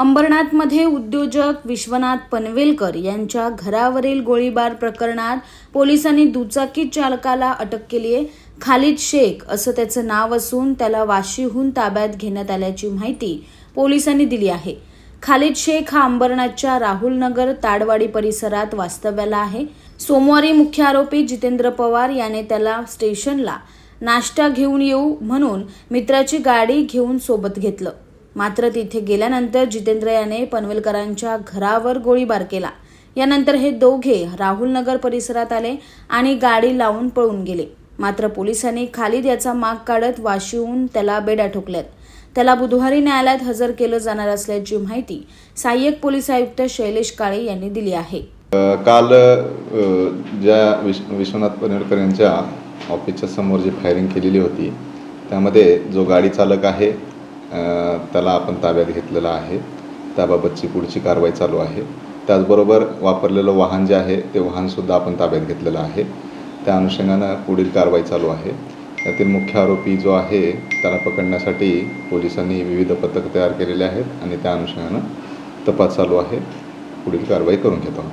अंबरनाथमध्ये उद्योजक विश्वनाथ पनवेलकर यांच्या घरावरील गोळीबार प्रकरणात पोलिसांनी दुचाकी चालकाला अटक केली आहे. खालिद शेख असं त्याचं नाव असून त्याला वाशीहून ताब्यात घेण्यात आल्याची माहिती पोलिसांनी दिली आहे. खालिद शेख हा अंबरनाथच्या राहुलनगर ताडवाडी परिसरात वास्तव्याला आहे. सोमवारी मुख्य आरोपी जितेंद्र पवार याने त्याला स्टेशनला नाश्ता घेऊन येऊ म्हणून मित्राची गाडी घेऊन सोबत घेतलं. मात्र तिथे गेल्यानंतर जितेंद्र याने पनवेलकरांच्या घरावर गोळीबार केला. यानंतर हे दोघे राहुलनगर परिसरात आले आणि गाडी लावून पळून गेले. मात्र पोलिसांनी खालीद याचा माग काढत वाशीहून त्याला बेड्या ठोकल्यात. त्याला बुधवारी न्यायालयात हजर केलं जाणार असल्याची माहिती सहाय्यक पोलीस आयुक्त शैलेश काळे यांनी दिली आहे. काल ज्या विश विश्वनाथ पनेरकर यांच्या ऑफिसच्या समोर जी फायरिंग केलेली होती त्यामध्ये जो गाडी चालक आहे त्याला आपण ताब्यात घेतलेला आहे. त्याबाबतची पुढची कारवाई चालू आहे. त्याचबरोबर वापरलेलं वाहन जे आहे ते वाहनसुद्धा आपण ताब्यात घेतलेलं आहे. त्या अनुषंगानं पुढील कारवाई चालू आहे. त्यातील मुख्य आरोपी जो आहे त्याला पकडण्यासाठी पोलिसांनी विविध पथक तयार केलेले आहेत आणि त्या अनुषंगानं तपास चालू आहे. पुढील कारवाई करून घेतो